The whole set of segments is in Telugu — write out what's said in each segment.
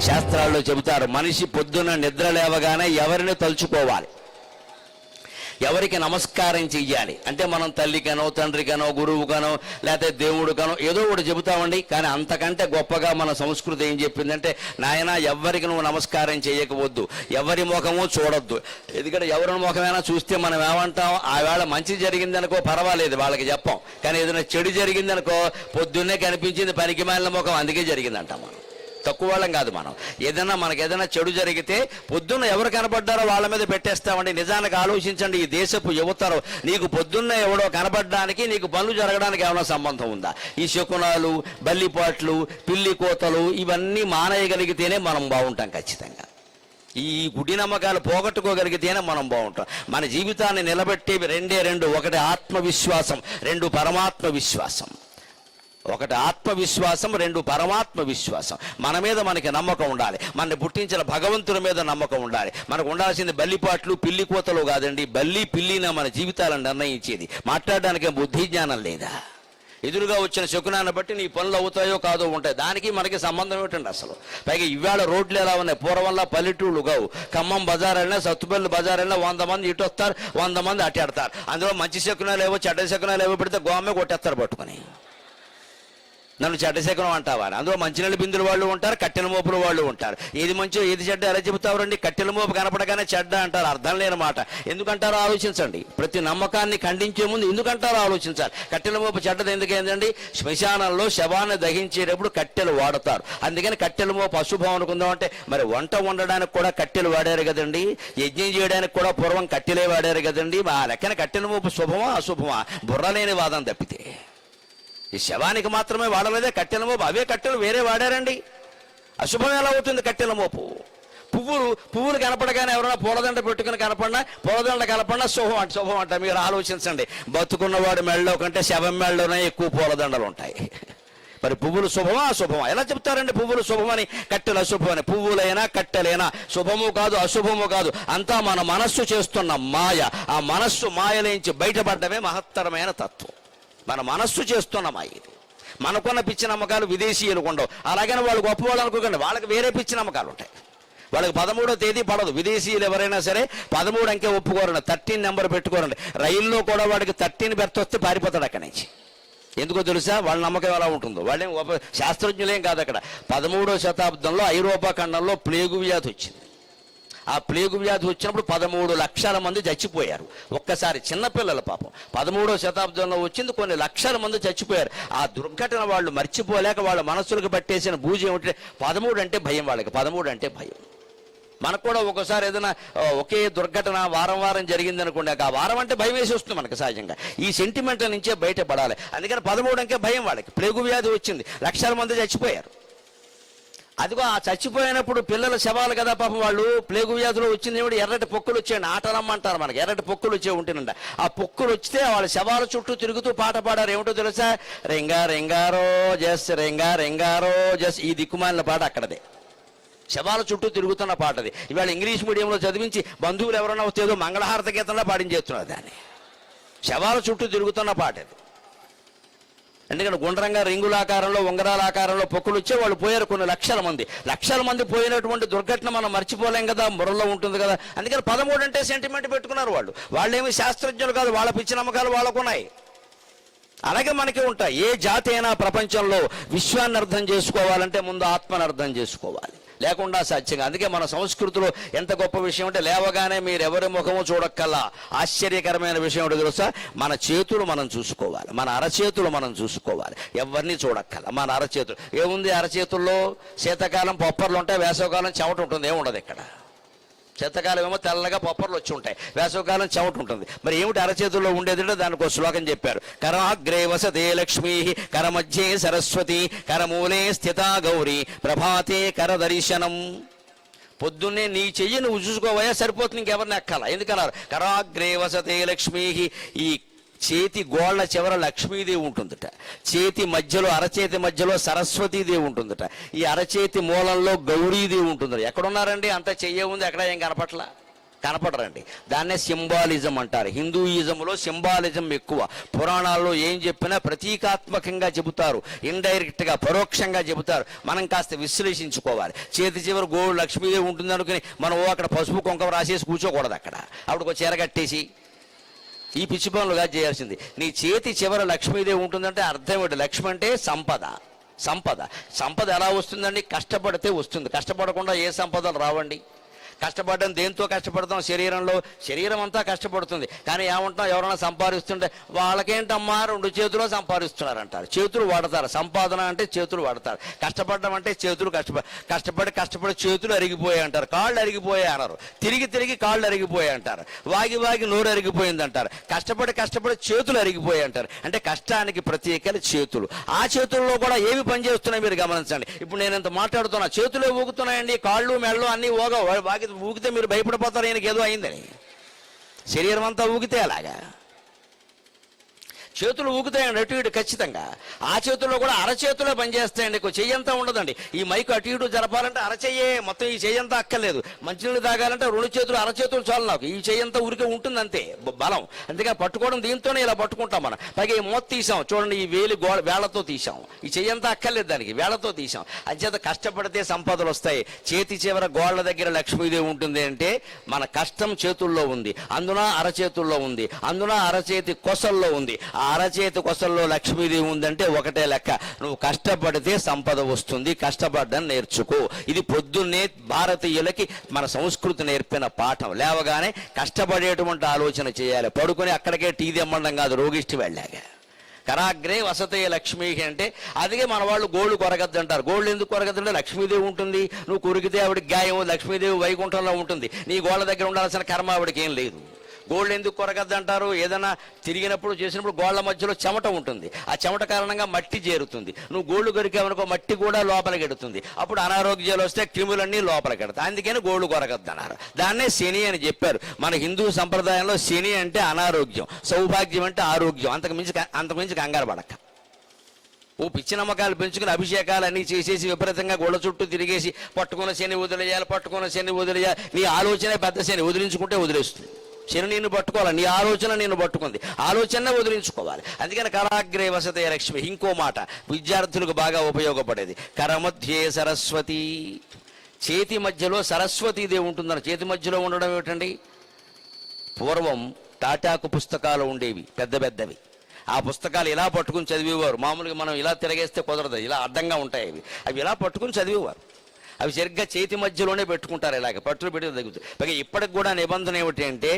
శాస్త్రాల్లో చెబుతారు మనిషి పొద్దున నిద్ర లేవగానే ఎవరిని తలుచుకోవాలి? ఎవరికి నమస్కారం చెయ్యాలి? అంటే మనం తల్లికనో తండ్రికనో గురువుకనో లేకపోతే దేవుడికనో ఏదో ఒకటి చెబుతామండి. కానీ అంతకంటే గొప్పగా మన సంస్కృతి ఏం చెప్పిందంటే నాయన ఎవరికి నువ్వు నమస్కారం చేయకపోవద్దు ఎవరి ముఖము చూడొద్దు. ఎందుకంటే ఎవరి ముఖమైనా చూస్తే మనం ఏమంటాం? ఆవేళ మంచి జరిగిందనుకో పర్వాలేదు వాళ్ళకి చెప్పం. కానీ ఏదైనా చెడు జరిగిందనుకో పొద్దున్నే కనిపించింది పనికి మాలిన ముఖం అందుకే జరిగిందంటాం మనం. తక్కువ వాళ్ళం కాదు మనం. ఏదైనా మనకి ఏదైనా చెడు జరిగితే పొద్దున్న ఎవరు కనపడ్డారో వాళ్ళ మీద పెట్టేస్తామండి. నిజానికి ఆలోచించండి ఈ దేశపు యువతరం. నీకు పొద్దున్న ఎవడో కనపడడానికి నీకు పనులు జరగడానికి ఏమైనా సంబంధం ఉందా? ఈ శకునాలు బల్లిపాట్లు పిల్లి కోతలు ఇవన్నీ మానేయగలిగితేనే మనం బాగుంటాం ఖచ్చితంగా. ఈ గుడి నమ్మకాలు పోగొట్టుకోగలిగితేనే మనం బాగుంటాం. మన జీవితాన్ని నిలబెట్టేవి రెండే రెండు. ఒకటి ఆత్మవిశ్వాసం రెండు పరమాత్మ విశ్వాసం ఒకటి ఆత్మవిశ్వాసం రెండు పరమాత్మ విశ్వాసం మన మీద మనకి నమ్మకం ఉండాలి. మనని పుట్టించిన భగవంతుడి మీద నమ్మకం ఉండాలి. మనకు ఉండాల్సింది బల్లిపాట్లు పిల్లి కోతలు కాదండి. బల్లి పిల్లిన మన జీవితాలను నిర్ణయించేది. మాట్లాడడానికి బుద్ధి జ్ఞానం లేదా? ఎదురుగా వచ్చిన శకునాన్ని బట్టి నీ పనులు అవుతాయో కాదో ఉంటాయి. దానికి మనకి సంబంధం ఏంటండి అసలు? పైగా ఇవాళ రోడ్లు ఎలా ఉన్నాయి? పూర్వంలో పల్లెటూళ్ళు కావు. ఖమ్మం బజార్ అయినా సత్తుపల్లి బజార్ అయినా వంద మంది ఇటు వస్తారు వంద మంది అట్టాడతారు అందులో మంచి శకునాలు ఏవో చెడ్డ శకునాలు ఏవో పెడితే గోమే కొట్టేస్తారు పట్టుకొని. నన్ను చెడ్డశకనం అంటావా అందులో మంచినీళ్ళ బిందులు వాళ్ళు ఉంటారు కట్టెల మోపుల వాళ్ళు ఉంటారు. ఏది మంచో ఏది చెడ్డ ఎలా చెబుతారండి కట్టెల మోపు కనపడగానే చెడ్డ అంటారు. అర్థం లేని మాట. ఎందుకంటారో ఆలోచించండి? ప్రతి నమ్మకాన్ని ఖండించే ముందు ఎందుకంటారో ఆలోచించాలి? కట్టెల మోపు చెడ్డది ఎందుకేందండి శ్మశానంలో శవాన్ని దహించేటప్పుడు కట్టెలు వాడతారు. అందుకని కట్టెల మోపు అశుభం అనుకుందాం అంటే మరి వంట వండడానికి కూడా కట్టెలు వాడారు కదండి? యజ్ఞం చేయడానికి కూడా పూర్వం కట్టెలే వాడారు కదండి? ఆ లెక్కన కట్టెల మోపు శుభమా అశుభమా? బుర్రలేని వాదం తప్పితే. ఈ శవానికి మాత్రమే వాడలేదే కట్టెల మోపు. అవే కట్టెలు వేరే వాడారండి. అశుభం ఎలా అవుతుంది కట్టెల మోపు? పువ్వులు పువ్వులు కనపడగానే ఎవరైనా పూలదండ పెట్టుకుని కనపడినా పూలదండ కనపడినా శుభం అంట శుభం అంట. మీరు ఆలోచించండి. బతుకున్నవాడు మెళ్ళలో కంటే శవం మెళ్ళలోనే ఎక్కువ పూలదండలు ఉంటాయి. మరి పువ్వులు శుభమా? అశుభమా? ఎలా చెప్తారండి పువ్వులు శుభమని? కట్టెలు అశుభమని. పువ్వులైనా కట్టెలైనా? శుభము కాదు అశుభము కాదు. అంతా మన మనస్సు చేస్తున్న మాయ. ఆ మనస్సు మాయలేంచి బయటపడ్డమే మహత్తరమైన తత్వం. మన మనస్సు చేస్తున్నామా ఇది? మనకున్న పిచ్చి నమ్మకాలు విదేశీయులకు ఉండవు. అలాగని వాళ్ళు గొప్పవాళ్ళు అనుకోకండి. వాళ్ళకి వేరే పిచ్చి నమ్మకాలు ఉంటాయి. వాళ్ళకి పదమూడో తేదీ పడదు. విదేశీయులు ఎవరైనా సరే పదమూడు అంకె ఒప్పుకోరండి. థర్టీన్ నెంబర్ పెట్టుకోరండి. రైల్లో కూడా వాడికి థర్టీన్ బెర్త్ వస్తే పారిపోతాడు అక్కడి నుంచి. ఎందుకో తెలుసా? వాళ్ళ నమ్మకం ఎలా ఉంటుందో. వాళ్ళేం గొప్ప శాస్త్రజ్ఞులేం కాదు అక్కడ. పదమూడో శతాబ్దంలో ఐరోపా ఖండంలో ప్లేగు వ్యాధి వచ్చింది. ఆ ప్లేగు వ్యాధి వచ్చినప్పుడు పదమూడు లక్షల మంది చచ్చిపోయారు. ఒక్కసారి చిన్నపిల్లల పాపం. పదమూడో శతాబ్దంలో వచ్చింది కొన్ని లక్షల మంది చచ్చిపోయారు. ఆ దుర్ఘటన వాళ్ళు మర్చిపోలేక వాళ్ళ మనసులకు పట్టేసిన భూజ ఏమిటంటే పదమూడు అంటే భయం వాళ్ళకి. పదమూడు అంటే భయం. మనకు కూడా ఒక్కోసారి ఏదైనా ఒకే దుర్ఘటన వారం వారం జరిగింది అనుకోండి ఆ వారం అంటే భయం వేసి వస్తుంది మనకు సహజంగా. ఈ సెంటిమెంట్ నుంచే బయటపడాలి. అందుకని పదమూడు అంకే భయం వాళ్ళకి. ప్లేగు వ్యాధి వచ్చింది. లక్షల మంది చచ్చిపోయారు. అదిగో ఆ చచ్చిపోయినప్పుడు పిల్లల శవాలు కదా పాపం వాళ్ళు. ప్లేగు వ్యాధులు వచ్చింది ఏమిటి? ఎర్రటి పొక్కులు వచ్చాయండి. ఆటలమ్మంటారు మనకి. ఎర్రటి పొక్కులు వచ్చే ఉంటేనండి ఆ పొక్కులు వచ్చితే వాళ్ళ శవాల చుట్టూ తిరుగుతూ పాట పాడారు. ఏమిటో తెలుసా? రింగా రింగారో జస్ రింగా రింగారో జస్ ఈ దిక్కుమాలిన పాట అక్కడదే. శవాల చుట్టూ తిరుగుతున్న పాట అది ఇవాళ ఇంగ్లీష్ మీడియంలో చదివించి బంధువులు ఎవరైనా వచ్చేదో మంగళహారత గీతంలో పాడించేస్తున్నారు దాన్ని. శవాల చుట్టూ తిరుగుతున్న పాట అది ఎందుకంటే గుండ్రంగా రింగుల ఆకారంలో ఉంగరాల ఆకారంలో పొక్కులు వచ్చే వాళ్ళు పోయారు కొన్ని లక్షల మంది. లక్షల మంది పోయినటువంటి దుర్ఘటన మనం మర్చిపోలేం కదా మురల్లో ఉంటుంది కదా. అందుకని పదమూడు అంటే సెంటిమెంట్ పెట్టుకున్నారు వాళ్ళు. వాళ్ళేమి శాస్త్రజ్ఞులు కాదు వాళ్ళ పిచ్చి నమ్మకాలు వాళ్ళకున్నాయి. అలాగే మనకి ఉంటాయి. ఏ జాతి అయినా ప్రపంచంలో విశ్వాన్ని అర్థం చేసుకోవాలంటే ముందు ఆత్మను అర్థం చేసుకోవాలి. లేకుండా సత్యంగా అందుకే మన సంస్కృతిలో ఎంత గొప్ప విషయం అంటే లేవగానే మీరు ఎవరి ముఖము చూడక్కల్లా. ఆశ్చర్యకరమైన విషయం ఏంటో తెలుసా? మన చేతులు మనం చూసుకోవాలి. మన అరచేతులు మనం చూసుకోవాలి. ఎవరిని చూడక్కల మన అరచేతులు ఏముంది అరచేతుల్లో? శీతాకాలం పొప్పర్లు ఉంటాయి వేసవకాలం చెమట ఉంటుంది ఏముండదు ఇక్కడ. శీతాకాలం ఏమో తెల్లగా పొప్పర్లు వచ్చి ఉంటాయి. వేసవకాలం చెమట ఉంటుంది. మరి ఏమిటి అరచేతుల్లో ఉండేది దానికి ఒక శ్లోకం చెప్పారు. కరాగ్రే వసతే లక్ష్మీ కరమధ్యే సరస్వతి కరమూలే స్థితా గౌరీ ప్రభాతే కర దర్శనం పొద్దున్నే నీ చెయ్యి నువ్వు చూసుకోవయా సరిపోతుంది ఇంకెవరిని ఎక్కాల? ఎందుకన్నారు? కరాగ్రే వసతే లక్ష్మీ ఈ చేతి గోళ్ళ చివర లక్ష్మీదేవి ఉంటుందట. చేతి మధ్యలో అరచేతి మధ్యలో సరస్వతీదేవి ఉంటుందట. ఈ అరచేతి మూలంలో గౌరీదేవి ఉంటుందట. ఎక్కడున్నారండి? అంత చెయ్యే ఉంది ఎక్కడ ఏం కనపట్లా? కనపడరండి. దాన్నే సింబాలిజం అంటారు. హిందూయిజంలో సింబాలిజం ఎక్కువ. పురాణాల్లో ఏం చెప్పినా ప్రతీకాత్మకంగా చెబుతారు. ఇండైరెక్ట్గా పరోక్షంగా చెబుతారు. మనం కాస్త విశ్లేషించుకోవాలి. చేతి చివరి గోడు లక్ష్మీదేవి ఉంటుంది అనుకుని మనం ఓ అక్కడ పసుపు కుంకం రాసేసి కూర్చోకూడదు అక్కడ. అప్పుడు ఒక చీర కట్టేసి ఈ పిచ్చి పనులుగా చేయాల్సింది. నీ చేతి చివర లక్ష్మీదేవి ఉంటుందంటే అర్థం ఏమిటి లక్ష్మి అంటే సంపద. సంపద. సంపద ఎలా వస్తుందండి? కష్టపడితే వస్తుంది. కష్టపడకుండా ఏ సంపదలు రావండి? కష్టపడడం దేంతో కష్టపడతాం? శరీరంలో. శరీరం అంతా కష్టపడుతుంది. కానీ ఏమంటాం ఎవరైనా సంపాదిస్తుంటే వాళ్ళకేంటమ్మా? రెండు చేతులు సంపాదిస్తున్నారు అంటారు చేతులు వాడతారు. సంపాదన అంటే చేతులు వాడతారు. కష్టపడడం అంటే చేతులు కష్టపడి కష్టపడి కష్టపడి చేతులు అరిగిపోయాయి అంటారు. కాళ్ళు అరిగిపోయాయి అన్నారు. తిరిగి తిరిగి కాళ్ళు అరిగిపోయాయి అంటారు. వాగి వాగి నోరు అరిగిపోయింది అంటారు. కష్టపడి కష్టపడి చేతులు అరిగిపోయాయి అంటారు. అంటే కష్టానికి ప్రత్యేకలు చేతులు. ఆ చేతుల్లో కూడా ఏవి పనిచేస్తున్నాయి మీరు గమనించండి. ఇప్పుడు నేను ఇంత మాట్లాడుతున్నా. చేతులే ఊగుతున్నాయండి. కాళ్ళు మెళ్ళు అన్నీ ఊగ వాగి ఊగితే మీరు భయపడిపోతారు ఆయనకి ఏదో అయిందని. శరీరం అంతా ఊగితే అలాగా. చేతులు ఊగుతాయండి అటు ఇటు ఖచ్చితంగా. ఆ చేతుల్లో కూడా అరచేతులో పనిచేస్తాయండి. చెయ్యంతా ఉండదండి. ఈ మైకు అటు ఇటు జరపాలంటే అరచెయ్యే మొత్తం ఈ చెయ్యంతా అక్కర్లేదు. మంచినీళ్ళు తాగాలంటే రెండు చేతులు అరచేతులు చాలు నాకు. ఈ చెయ్యంతా ఊరికే ఉంటుంది అంతే బలం. అందుకే పట్టుకోవడం దీంతోనే ఇలా పట్టుకుంటాం మనం. పైగా ఈ మూత తీసాం. చూడండి ఈ వేలు గోడ వేళ్ళతో తీసాం. ఈ చెయ్యంతా అక్కర్లేదు దానికి. వేళ్ళతో తీసాం. అంచేత కష్టపడితే సంపదలు వస్తాయి. చేతి చివర గోళ్ళ దగ్గర లక్ష్మీదేవి ఉంటుంది అంటే మన కష్టం చేతుల్లో ఉంది. అందున అరచేతుల్లో ఉంది. అందున అరచేతి కొసల్లో ఉంది. ఆ అరచేతి కొసల్లో లక్ష్మీదేవి ఉందంటే ఒకటే లెక్క. నువ్వు కష్టపడితే సంపద వస్తుంది కష్టపడడం నేర్చుకో. ఇది పొద్దున్నే భారతీయులకి మన సంస్కృతి నేర్పిన పాఠం. లేవగానే కష్టపడేటువంటి ఆలోచన చేయాలి. పడుకొని అక్కడికే టీ తెమ్మడం కాదు రోగిష్టి వెళ్ళాక కరాగ్రే వసతే లక్ష్మీ అంటే అదిగే మన వాళ్ళు గోళ్ళు కొరగద్దు అంటారు గోళ్ళు ఎందుకు కొరగద్దంటే లక్ష్మీదేవి ఉంటుంది. నువ్వు కొరికితే ఆవిడకి గాయం లక్ష్మీదేవి వైకుంఠంలో ఉంటుంది. నీ గోళ్ళ దగ్గర ఉండాల్సిన కర్మ ఆవిడకి ఏం లేదు. గోళ్ళు ఎందుకు కొరగద్దు అంటారు ఏదైనా తిరిగినప్పుడు చేసినప్పుడు గోళ్ళ మధ్యలో చెమట ఉంటుంది. ఆ చెమట కారణంగా మట్టి చేరుతుంది. నువ్వు గోళ్ళు కొరికావనుకో మట్టి కూడా లోపల గెడుతుంది. అప్పుడు అనారోగ్యాలు వస్తే క్రిములన్నీ లోపల ఎడతాయి అందుకని గోళ్ళు కొరగద్దన్నారు. దాన్నే శని అని చెప్పారు. మన హిందూ సంప్రదాయంలో శని అంటే అనారోగ్యం. సౌభాగ్యం అంటే ఆరోగ్యం. అంతకు మించి అంతకు మించి కంగారు పడక ఓ పిచ్చి నమ్మకాలు పెంచుకుని అభిషేకాలు అన్నీ చేసేసి విపరీతంగా గోళ్ళ చుట్టూ తిరిగేసి పట్టుకున్న శని వదిలేయాలి పట్టుకున్న శని వదిలేయాలి. నీ ఆలోచనే పెద్ద శని. వదిలించుకుంటే వదిలేస్తుంది. శని నేను పట్టుకోవాలి నీ ఆలోచన నేను పట్టుకుంది. ఆలోచన వదిలించుకోవాలి. అందుకని కరాగ్రే వసతే లక్ష్మి. ఇంకో మాట విద్యార్థులకు బాగా ఉపయోగపడేది. కరమధ్యే సరస్వతి. చేతి మధ్యలో సరస్వతీదేవి ఉంటుందని చేతి మధ్యలో ఉండడం ఏమిటండి? పూర్వం తాటాకు పుస్తకాలు ఉండేవి పెద్ద పెద్దవి. ఆ పుస్తకాలు ఇలా పట్టుకుని చదివేవారు. మామూలుగా మనం ఇలా తిరగేస్తే కుదరదు ఇలా అడ్డంగా ఉంటాయి అవి. అవి ఇలా పట్టుకుని చదివేవారు. అవి సరిగ్గా చేతి మధ్యలోనే పెట్టుకుంటారు ఇలాగ. పట్టులు పెట్టి తగ్గుతుంది పైగా ఇప్పటికి కూడా నిబంధన ఏమిటి అంటే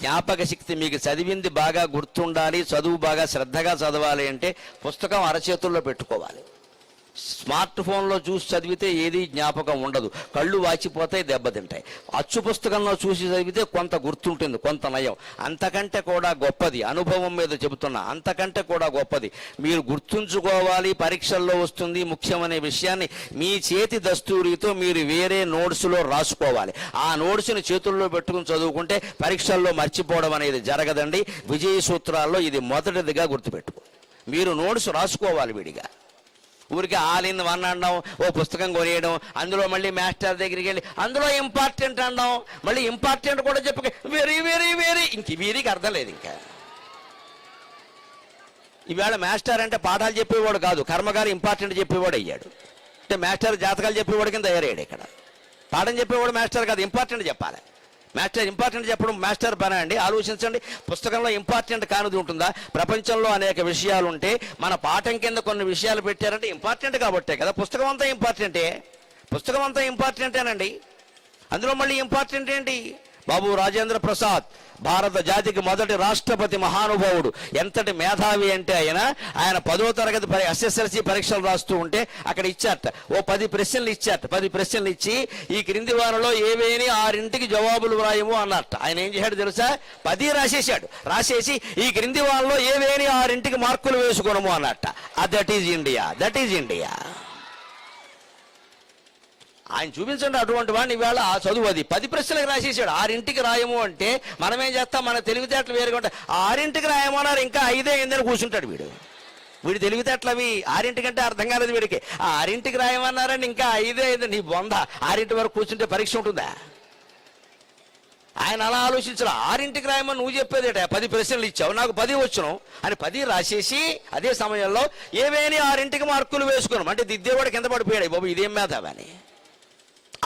జ్ఞాపక శక్తి మీకు చదివింది బాగా గుర్తుండాలి చదువు బాగా శ్రద్ధగా చదవాలి అంటే పుస్తకం అరచేతుల్లో పెట్టుకోవాలి. స్మార్ట్ ఫోన్లో చూసి చదివితే ఏది జ్ఞాపకం ఉండదు. కళ్ళు వాచిపోతాయి దెబ్బతింటాయి. అచ్చు పుస్తకంలో చూసి చదివితే కొంత గుర్తుంటుంది కొంత నయం. అంతకంటే కూడా గొప్పది అనుభవం మీద చెబుతున్నా అంతకంటే కూడా గొప్పది. మీరు గుర్తుంచుకోవాలి పరీక్షల్లో వస్తుంది ముఖ్యమనే విషయాన్ని మీ చేతి దస్తూరితో మీరు వేరే నోట్స్లో రాసుకోవాలి. ఆ నోట్స్ని చేతుల్లో పెట్టుకుని చదువుకుంటే పరీక్షల్లో మర్చిపోవడం అనేది జరగదండి. విజయ సూత్రాల్లో ఇది మొదటిదిగా గుర్తుపెట్టుకో. మీరు నోట్స్ రాసుకోవాలి విడిగా. ఊరికి ఆల్ ఇన్ వన్ అనడం ఓ పుస్తకం కొనియడం అందులో మళ్ళీ మాస్టర్ దగ్గరికి వెళ్ళి అందులో ఇంపార్టెంట్ అనడం మళ్ళీ ఇంపార్టెంట్ కూడా చెప్పక వెరీ వెరీ వెరీ ఇంక వీరికి అర్థం లేదు ఇంకా. ఈవేళ మాస్టర్ అంటే పాఠాలు చెప్పేవాడు కాదు కర్మగారు ఇంపార్టెంట్ చెప్పేవాడు అయ్యాడు. అంటే మాస్టర్ జాతకాలు చెప్పేవాడు కింద తయారయ్యాడు ఇక్కడ. పాఠం చెప్పేవాడు మాస్టర్ కాదు ఇంపార్టెంట్ చెప్పాలి. మాస్టర్ ఇంపార్టెంట్ చెప్పడం మాస్టర్ పని అండి. ఆలోచించండి. పుస్తకంలో ఇంపార్టెంట్ కానిది ఉంటుందా? ప్రపంచంలో అనేక విషయాలు ఉంటే మన పాఠం కింద కొన్ని విషయాలు పెట్టారంటే ఇంపార్టెంట్ కాబట్టే కదా. పుస్తకం అంతా ఇంపార్టెంటే. పుస్తకం అంతా ఇంపార్టెంటేనండి. అందులో మళ్ళీ ఇంపార్టెంట్ ఏంటి? బాబు రాజేంద్ర ప్రసాద్ భారత జాతికి మొదటి రాష్ట్రపతి మహానుభావుడు. ఎంతటి మేధావి అంటే ఆయన? ఆయన పదో తరగతి పరి ఎస్ఎస్ఎల్సి పరీక్షలు రాస్తూ ఉంటే అక్కడ ఇచ్చారట. ఓ పది ప్రశ్నలు ఇచ్చారట. పది ప్రశ్నలు ఇచ్చి ఈ క్రింది వారంలో ఏవేని ఆరింటికి జవాబులు వ్రాయము అన్నట్ట ఆయన ఏం చేశాడు తెలుసా? పది రాసేసాడు రాసేసి ఈ క్రింది వారంలో ఏవేని ఆరింటికి మార్కులు వేసుకోనము అన్నట్ట that is India. That is India. ఆయన చూపించండి అటువంటి వాడిని ఇవాళ ఆ చదువు అది. పది ప్రశ్నలకు రాసేసాడు. ఆరింటికి రాయము అంటే మనం ఏం చేస్తాం? మన తెలివితేటలు వేరుగా ఉంటాయి. ఆరింటికి రాయమన్నారు ఇంకా ఐదే అయిందని కూర్చుంటాడు వీడు. వీడు తెలివితేటలు అవి ఆరింటికంటే అర్థం కాలేదు వీడికి. ఆ ఆరింటికి రాయమన్నారని ఇంకా ఐదే అయింది. నీ బొంద. ఆరింటి వరకు కూర్చుంటే పరీక్ష ఉంటుందా? ఆయన అలా ఆలోచించాలి ఆరింటికి రాయమని నువ్వు చెప్పేదేట పది ప్రశ్నలు ఇచ్చావు. నాకు పది వచ్చును. అని పది రాసేసి అదే సమయంలో ఏవేని ఆరింటికి మార్కులు వేసుకున్నాం? అంటే దిద్దేవాడు కింద పడిపోయాడు. బాబు ఇదేం మేధావని? అని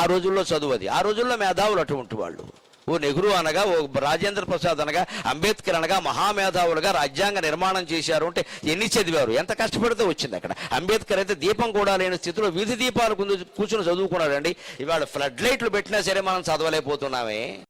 ఆ రోజుల్లో చదువు అది ఆ రోజుల్లో మేధావులు అటువంటి వాళ్ళు. ఓ నెహ్రూ అనగా ఓ రాజేంద్ర ప్రసాద్ అనగా అంబేద్కర్ అనగా మహామేధావులుగా రాజ్యాంగ నిర్మాణం చేశారు అంటే ఎన్ని చదివారు? ఎంత కష్టపడితే వచ్చింది అక్కడ. అంబేద్కర్ అయితే దీపం కూడా లేని స్థితిలో వీధి దీపాలు కూర్చుని చదువుకున్నాడండి. ఇవాళ ఫ్లడ్ లైట్లు పెట్టినా సరే మనం చదవలేకపోతున్నామే.